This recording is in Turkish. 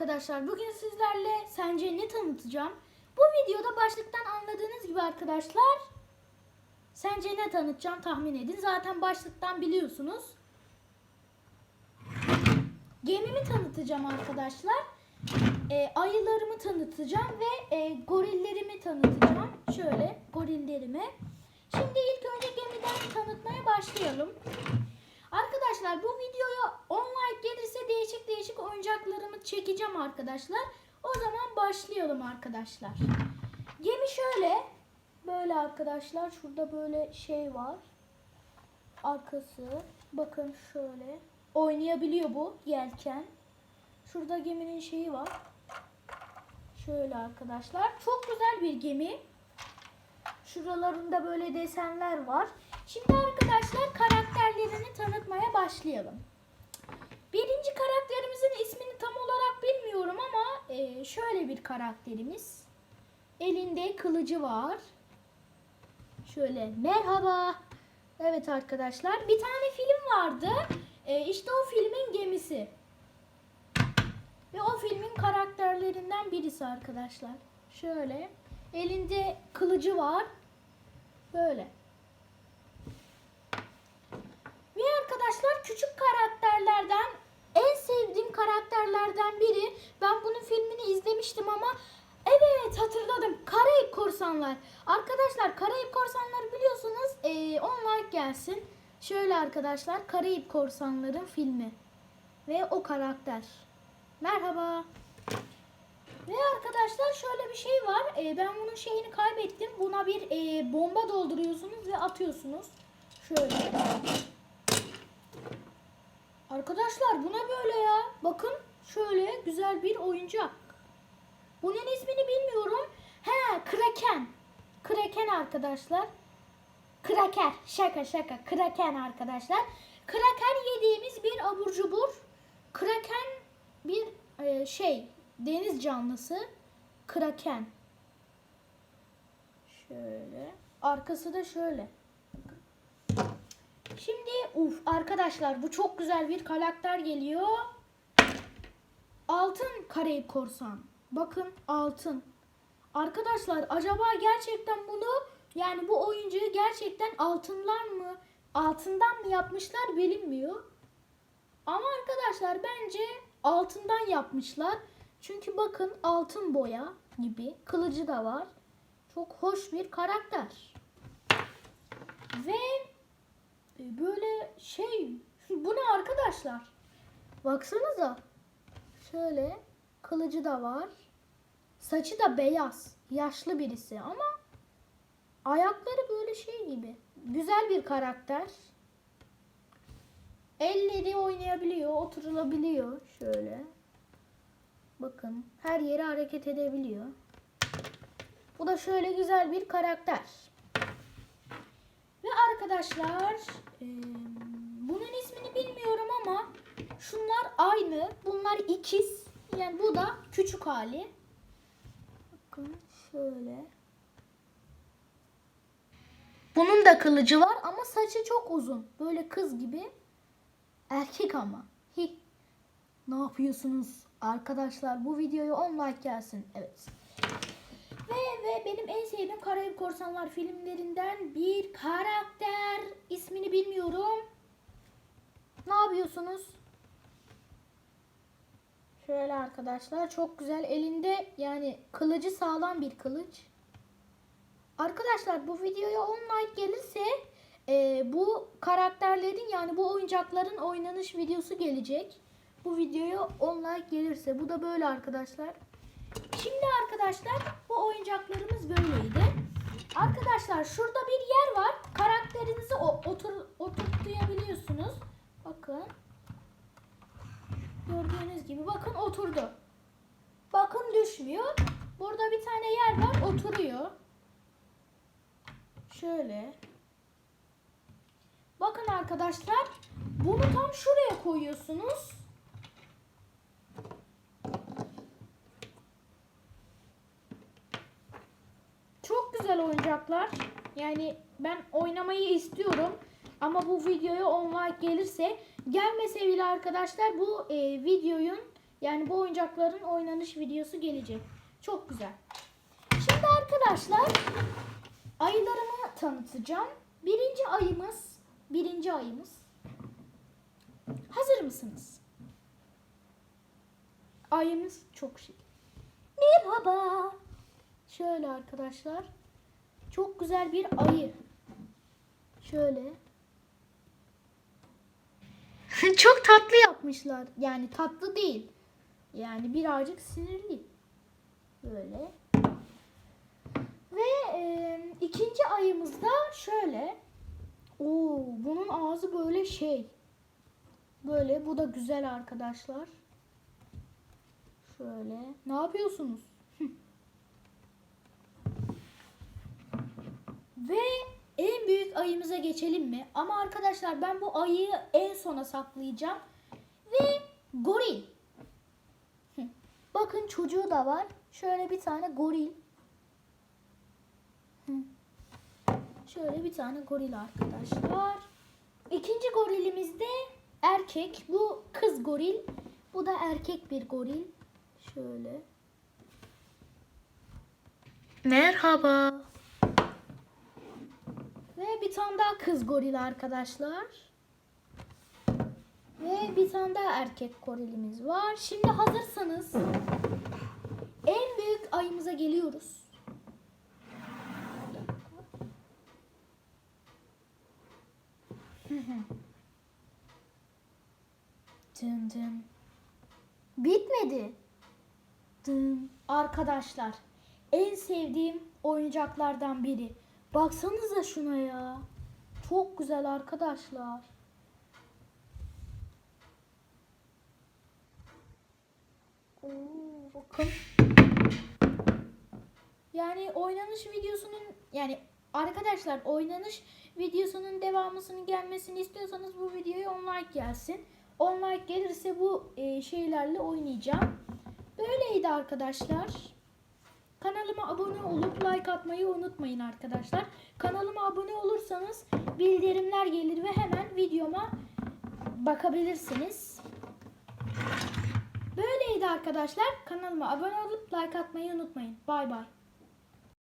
arkadaşlar. Bugün sizlerle sence ne tanıtacağım? Bu videoda başlıktan anladığınız gibi arkadaşlar sence ne tanıtacağım tahmin edin. Zaten başlıktan biliyorsunuz. Gemimi tanıtacağım arkadaşlar. E, ayılarımı tanıtacağım ve e, gorillerimi tanıtacağım. Şöyle gorillerimi. Şimdi ilk önce gemiden tanıtmaya başlayalım. Arkadaşlar bu videoya 10 like gelirse değişik değişik oyuncaklarımı çekeceğim arkadaşlar. O zaman başlayalım arkadaşlar. Gemi şöyle. Böyle arkadaşlar. Şurada böyle şey var. Arkası. Bakın şöyle. Oynayabiliyor bu yelken. Şurada geminin şeyi var. Şöyle arkadaşlar. Çok güzel bir gemi. Şuralarında böyle desenler var. Şimdi arkadaşlar karakterlerini tanıtmaya başlayalım. Birinci karakterimizin ismini tam olarak bilmiyorum ama e, şöyle bir karakterimiz. Elinde kılıcı var. Şöyle merhaba. Evet arkadaşlar bir tane film vardı. E, işte o filmin gemisi. Ve o filmin karakterlerinden birisi arkadaşlar. Şöyle elinde kılıcı var. Böyle. Ve arkadaşlar küçük karakterlerden en sevdiğim karakterlerden biri. Ben bunun filmini izlemiştim ama evet hatırladım. Karayip Korsanlar. Arkadaşlar Karayip Korsanları biliyorsunuz. Ee, 10 like gelsin. Şöyle arkadaşlar Karayip Korsanların filmi. Ve o karakter. Merhaba. Ve arkadaşlar şöyle bir şey var. Ee, ben bunun şeyini kaybettim. Buna bir e, bomba dolduruyorsunuz ve atıyorsunuz. Şöyle. Arkadaşlar bu ne böyle ya? Bakın şöyle güzel bir oyuncak. Bunun ismini bilmiyorum. He Kraken. Kraken arkadaşlar. Kraker. Şaka şaka. Kraken arkadaşlar. Kraken yediğimiz bir abur cubur. Kraken bir e, şey deniz canlısı. Kraken. Şöyle. Arkası da şöyle. Şimdi uf arkadaşlar bu çok güzel bir karakter geliyor. Altın Karayip Korsan. Bakın altın. Arkadaşlar acaba gerçekten bunu yani bu oyuncuyu gerçekten altınlar mı altından mı yapmışlar bilinmiyor. Ama arkadaşlar bence altından yapmışlar. Çünkü bakın altın boya gibi kılıcı da var. Çok hoş bir karakter. Ve böyle şey bu ne arkadaşlar? Baksanıza. Şöyle kılıcı da var. Saçı da beyaz. Yaşlı birisi ama ayakları böyle şey gibi. Güzel bir karakter. Elleri oynayabiliyor, oturulabiliyor şöyle. Bakın her yere hareket edebiliyor. Bu da şöyle güzel bir karakter. Ve arkadaşlar bunun ismini bilmiyorum ama şunlar aynı. Bunlar ikiz. Yani bu da küçük hali. Bakın şöyle. Bunun da kılıcı var ama saçı çok uzun. Böyle kız gibi. Erkek ama. Hi. Ne yapıyorsunuz arkadaşlar? Bu videoya 10 like gelsin. Evet. Ve, ve benim en sevdiğim Karayip Korsanlar filmlerinden bir karakter. ismini bilmiyorum. Ne yapıyorsunuz? Şöyle arkadaşlar çok güzel elinde yani kılıcı sağlam bir kılıç. Arkadaşlar bu videoya 10 like gelirse e, bu karakterlerin yani bu oyuncakların oynanış videosu gelecek. Bu videoya 10 like gelirse bu da böyle arkadaşlar. Şimdi arkadaşlar bu oyuncaklarımız böyleydi. Arkadaşlar şurada bir yer var. Karakterinizi otur oturtuyabiliyorsunuz. Bakın. Gördüğünüz gibi bakın oturdu. Bakın düşmüyor. Burada bir tane yer var oturuyor. Şöyle. Bakın arkadaşlar bunu tam şuraya koyuyorsunuz. Çok güzel oyuncaklar. Yani ben oynamayı istiyorum. Ama bu videoya 10 like gelirse gelmese bile arkadaşlar bu e, videonun Yani bu oyuncakların oynanış videosu gelecek. Çok güzel. Şimdi arkadaşlar ayılarımı tanıtacağım. Birinci ayımız, birinci ayımız. Hazır mısınız? Ayımız çok şık. Merhaba. Şöyle arkadaşlar. Çok güzel bir ayı. Şöyle. Çok tatlı yapmışlar. Yani tatlı değil. Yani birazcık sinirli. Böyle. Ve e, ikinci ayımızda şöyle. Oo, bunun ağzı böyle şey. Böyle. Bu da güzel arkadaşlar. Şöyle. Ne yapıyorsunuz? Ve en büyük ayımıza geçelim mi? Ama arkadaşlar ben bu ayıyı en sona saklayacağım. Ve goril. Bakın çocuğu da var. Şöyle bir tane goril. Şöyle bir tane goril arkadaşlar. İkinci gorilimiz de erkek. Bu kız goril. Bu da erkek bir goril. Şöyle. Merhaba. Ve bir tane daha kız goril arkadaşlar. Ve bir tane daha erkek gorilimiz var. Şimdi hazırsanız en büyük ayımıza geliyoruz. Dın dın. Bitmedi. Dın. Arkadaşlar en sevdiğim oyuncaklardan biri. Baksanıza şuna ya. Çok güzel arkadaşlar. Oo, bakın. Yani oynanış videosunun yani arkadaşlar oynanış videosunun devamısının gelmesini istiyorsanız bu videoya 10 like gelsin. 10 like gelirse bu e, şeylerle oynayacağım. Böyleydi arkadaşlar. Kanalıma abone olup like atmayı unutmayın arkadaşlar. Kanalıma abone olursanız bildirimler gelir ve hemen videoma bakabilirsiniz. Böyleydi arkadaşlar. Kanalıma abone olup like atmayı unutmayın. Bay bay.